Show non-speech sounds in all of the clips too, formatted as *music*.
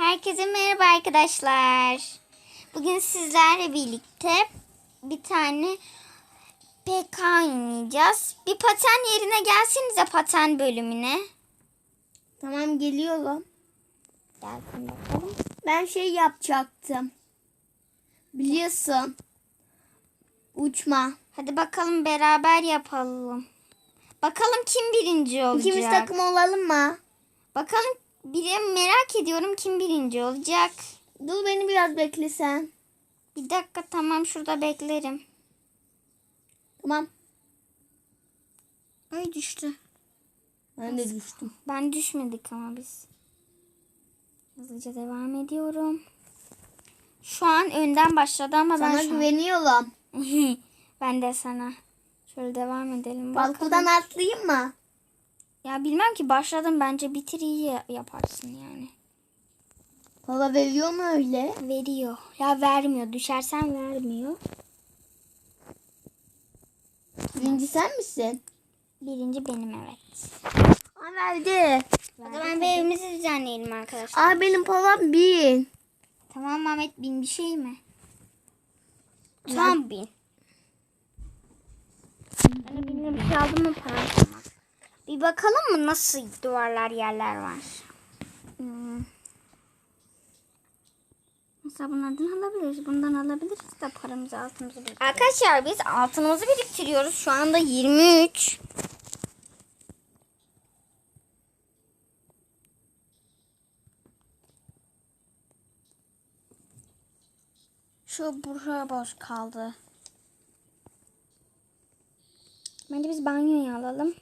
Herkese merhaba arkadaşlar. Bugün sizlerle birlikte bir tane PK oynayacağız. Bir paten yerine gelsenize paten bölümüne. Tamam geliyorum. Gelsin bakalım. Ben şey yapacaktım. Biliyorsun. Uçma. Hadi bakalım beraber yapalım. Bakalım kim birinci olacak. İkimiz takım olalım mı? Bakalım biri merak ediyorum kim birinci olacak. Dur beni biraz beklesen. Bir dakika tamam şurada beklerim. Tamam. Ay düştü. Ben de düştüm. Ben düşmedik ama biz. Hızlıca devam ediyorum. Şu an önden başladı ama Sana ben şu güveniyorum. *laughs* ben de sana. Şöyle devam edelim. Balkondan atlayayım mı? Ya bilmem ki başladım bence bitir iyi ya- yaparsın yani. Baba veriyor mu öyle? Veriyor. Ya vermiyor. Düşersen vermiyor. Birinci sen misin? Birinci benim evet. Aa verdi. O zaman bir evimizi düzenleyelim arkadaşlar. Aa benim param bin. Tamam Mehmet bin bir şey mi? Tam bin. De bin bir şey aldım mı tamam. Bir bakalım mı nasıl duvarlar yerler var. Hmm. Mesela bunlardan alabiliriz. Bundan alabiliriz de paramızı altımızı biriktiriyoruz. Arkadaşlar biz altınımızı biriktiriyoruz. Şu anda 23. Şu buraya boş kaldı. Bence biz banyoyu alalım.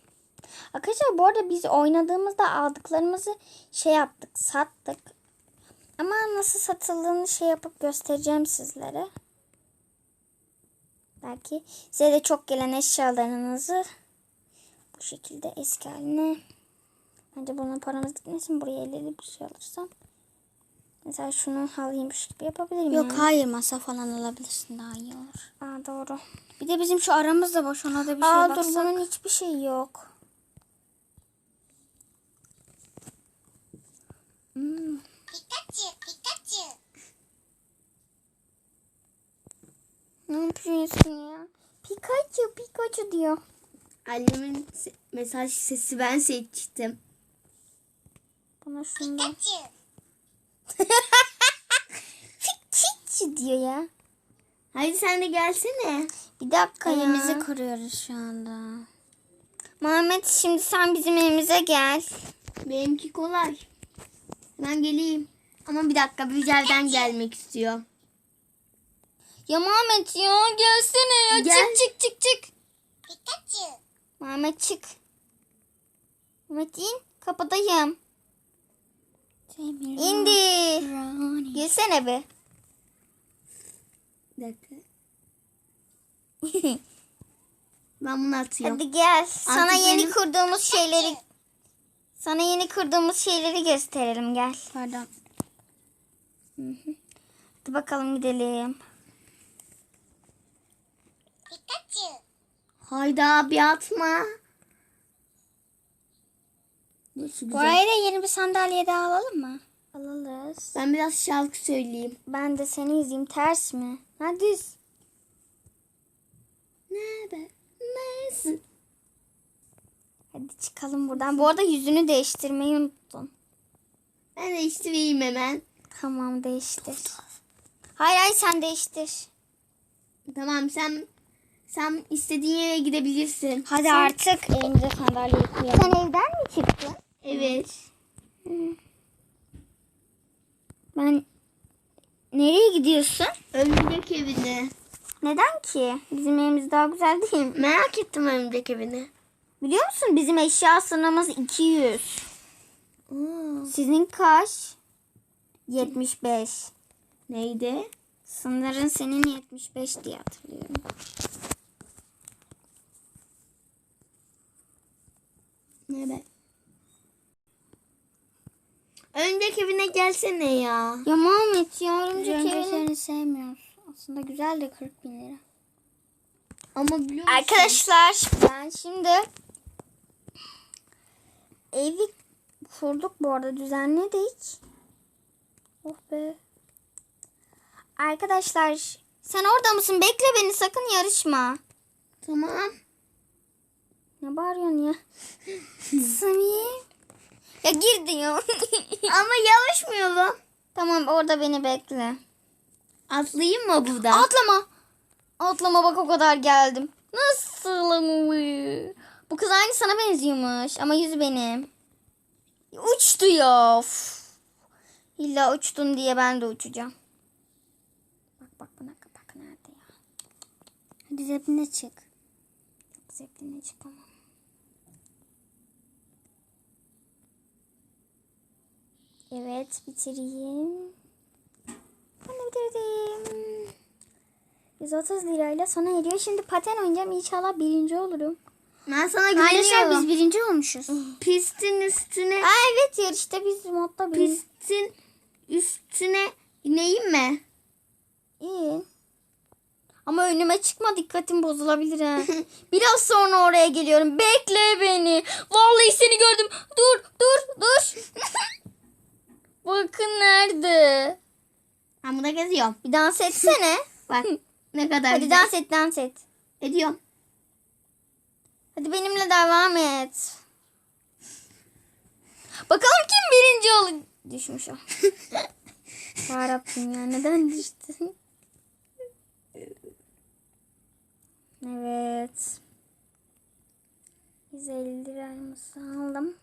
Arkadaşlar bu arada biz oynadığımızda aldıklarımızı şey yaptık, sattık. Ama nasıl satıldığını şey yapıp göstereceğim sizlere. Belki size de çok gelen eşyalarınızı bu şekilde eski haline. Bence buna paramız gitmesin. Buraya 50 bir şey alırsam. Mesela şunu alayımmış gibi yapabilirim Yok yani. hayır masa falan alabilirsin daha iyi olur. Aa doğru. Bir de bizim şu aramız da boş ona da bir şey Aa dur baksak. bunun hiçbir şey yok. Hmm. Ne yapıyorsun ya? Pikachu, Pikachu diyor. Annemin se- mesaj sesi ben seçtim. Bana şundan. Pikachu *laughs* diyor ya. Haydi sen de gelsene. Bir dakika Evimizi ya. kuruyoruz şu anda. Muhammed şimdi sen bizim evimize gel. Benimki kolay. Ben geleyim. Ama bir dakika bir yerden gelmek istiyor. Ya Muhammed ya gelsene ya. Gel. Çık çık çık çık. Muhammed çık. Muhammed in. Kapıdayım. İndi. Gelsene be. Bir dakika. *laughs* Ben bunu atıyorum. Hadi gel. Sana Artık yeni benim- kurduğumuz şeyleri sana yeni kurduğumuz şeyleri gösterelim gel. Pardon. Hadi bakalım gidelim. Hayda bir atma. Şu güzel. Buraya da yeni bir sandalye daha alalım mı? Alırız. Ben biraz şarkı söyleyeyim. Ben de seni izleyeyim. Ters mi? Ha düz. Ne be? Nasıl? Hadi çıkalım buradan. Bu arada yüzünü değiştirmeyi unuttun. Ben de değiştireyim hemen. Tamam değiştir. Hayır hayır sen değiştir. Tamam sen sen istediğin yere gidebilirsin. Hadi artık elimize sandalyeyi koyalım. Sen evden mi çıktın? Evet. Ben nereye gidiyorsun? Örümcek evine. Neden ki? Bizim evimiz daha güzel değil mi? Merak ettim örümcek evini. Biliyor musun bizim eşya sınırımız 200. Aa, Sizin kaç? 75. neydi? Sınırın senin 75 diye hatırlıyorum. Ne be? Örümcek evine gelsene ya. Ya Muhammed ya örümcek evini- Örümceklerini sevmiyoruz. Aslında güzel de 40 bin lira. Ama biliyor musun? Arkadaşlar ben şimdi evi kurduk bu arada düzenledik. Oh be. Arkadaşlar sen orada mısın? Bekle beni sakın yarışma. Tamam. Ne bağırıyorsun ya? *laughs* Samim. Ya gir diyor. *laughs* Ama yarışmıyorum. tamam orada beni bekle. Atlayayım mı buradan? Atlama. Atlama bak o kadar geldim. Nasıl? Bu kız aynı sana benziyormuş ama yüzü benim. Uçtu ya. Of. İlla uçtun diye ben de uçacağım. Bak bak buna bak nerede ya. Hadi zepline çık. Çok zevkline çıkamam. Evet bitireyim. Ben de bitirdim. 130 lirayla sona eriyor. Şimdi paten oynayacağım. İnşallah birinci olurum. Ben sana Arkadaşlar güveniyorum. biz birinci olmuşuz. Pistin üstüne Aa, evet yarışta biz modda birinci. pistin üstüne ineyim mi? İyi. Ama önüme çıkma dikkatim bozulabilir ha. *laughs* Biraz sonra oraya geliyorum. Bekle beni. Vallahi seni gördüm. Dur dur dur. *laughs* Bakın nerede? Ben burada geziyorum. Bir dans etsene. Bak *laughs* ne kadar Hadi güzel. dans et dans et. ediyorum. Hadi benimle devam et. Bakalım kim birinci olur. Düşmüş o. *laughs* Yarabbim ya neden düştün? Evet. 150 liramızı aldım.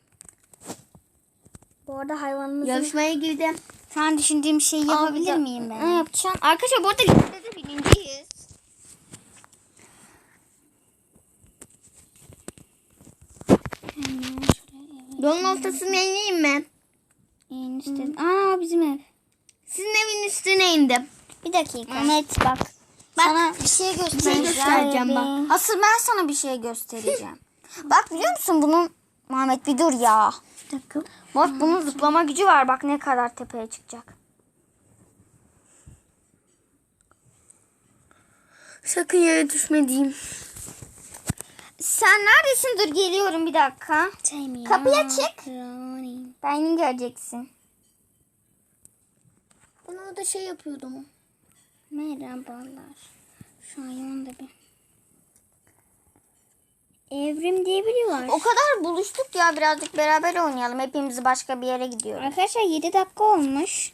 Bu arada hayvanımızın... Yarışmaya girdim. An düşündüğüm şeyi yapabilir miyim ben? Ha, yapacağım. Arkadaşlar bu arada listede birinciyiz. Hemen ortasına ineyim mi? en üstte. Aa bizim ev. Sizin evin üstüne indim. Bir dakika. Ahmet bak. Sana bir şey göstereceğim. göstereceğim bak. Asıl ben sana bir şey göstereceğim. bak biliyor musun bunun Muhammed bir dur ya. Bir dakika. Bak bunun zıplama gücü var. Bak ne kadar tepeye çıkacak. Sakın yere düşme diyeyim. Sen neredesin? Dur geliyorum bir dakika. Kapıya çık. Beni göreceksin. Ben orada şey yapıyordum. Merhabalar. Şu hayvan da bir. Evrim diye biri var. O kadar buluştuk ya birazcık beraber oynayalım. Hepimiz başka bir yere gidiyoruz. Arkadaşlar 7 dakika olmuş.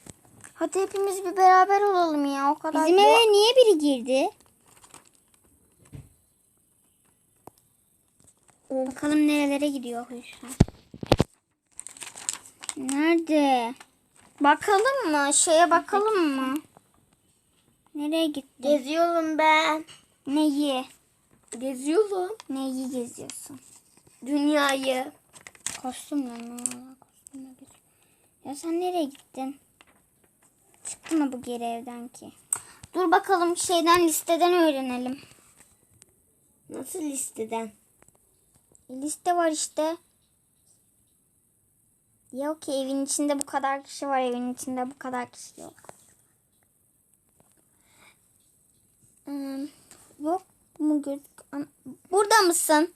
Hadi hepimiz bir beraber olalım ya. O kadar. Bizim eve niye biri girdi? Bakalım nerelere gidiyor hıyşlar. Nerede? Bakalım mı? Şeye bakalım mı? Nereye gitti? Geziyorum ben. Neyi? Geziyorum. Neyi geziyorsun? Dünyayı. Kostümle? Valla kostümle. Ya sen nereye gittin? Çıktı mı bu geri evden ki? Dur bakalım şeyden listeden öğrenelim. Nasıl listeden? Liste var işte. Yok ki evin içinde bu kadar kişi var. Evin içinde bu kadar kişi yok. Hmm, yok mu gözük? Burada mısın?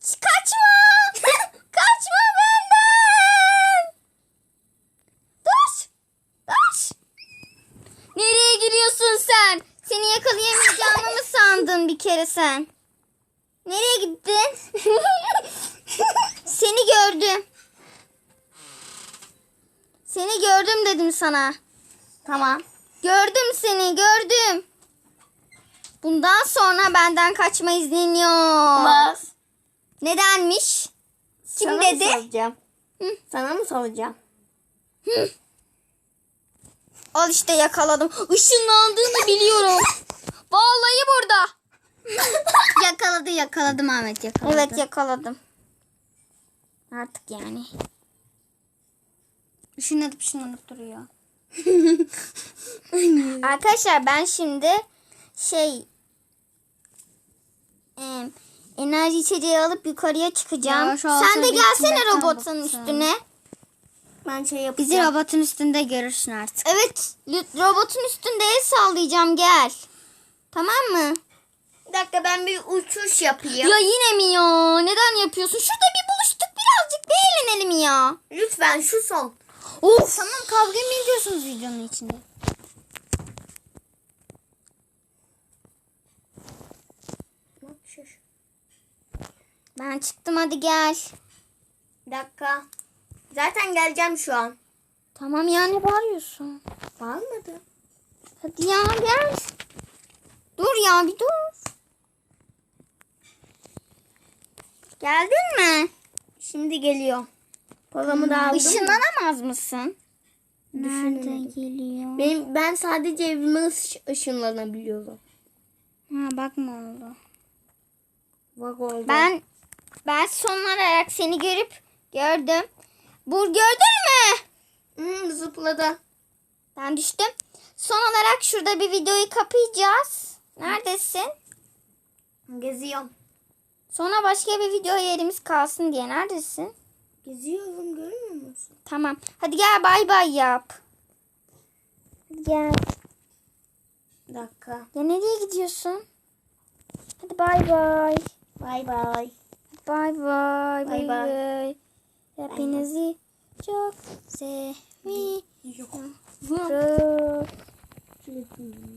Kaçma! *laughs* Kaçma benden! Dur! Dur! Nereye giriyorsun sen? Seni yakalayamayacağımı mı sandın bir kere sen? Nereye gittin? *laughs* Seni gördüm. Seni gördüm dedim sana. Tamam. Gördüm seni gördüm. Bundan sonra benden kaçma iznin yok. Bas. Nedenmiş? Kim Sana dedi? Mı soracağım? Hı. Sana mı soracağım? Al işte yakaladım. Işınlandığını biliyorum. *laughs* Vallahi burada. *laughs* Yakaladı yakaladım Ahmet yakaladı. Evet yakaladım. Artık yani. Işınladıp ışınlanıp duruyor. *laughs* Arkadaşlar ben şimdi şey em, enerji içeceği alıp yukarıya çıkacağım. Ya Sen de gelsene robotun üstüne. Ben şey yapacağım. Bizi robotun üstünde görürsün artık. Evet robotun üstünde el sallayacağım gel. Tamam mı? Bir dakika ben bir uçuş yapayım. Ya yine mi ya? Neden yapıyorsun? Şurada bir buluştuk birazcık bir eğlenelim ya. Lütfen şu son. Of. Tamam kavga mı ediyorsunuz videonun içinde? Ben çıktım hadi gel. Bir dakika. Zaten geleceğim şu an. Tamam ya ne bağırıyorsun? Bağırmadı. Hadi ya gel. Dur ya bir dur. Geldin mi? Şimdi geliyor. Paramı da aldım. Işınlanamaz mısın? Nerede geliyor? Benim, ben sadece evime ış- ışınlanabiliyorum. Ha bak ne oldu. Bak oldu. Ben ben son olarak seni görüp gördüm. Bur gördün mü? Hmm, zıpladı. Ben düştüm. Son olarak şurada bir videoyu kapayacağız. Neredesin? Geziyorum. Sonra başka bir video yerimiz kalsın diye. Neredesin? Geziyorum görmüyor musun? Tamam. Hadi gel bay bay yap. Hadi gel. Bir dakika. Ya nereye gidiyorsun? Hadi bay bay. Bay bay. Bay bay. Bay Bay. Hepinizi çok seviyorum.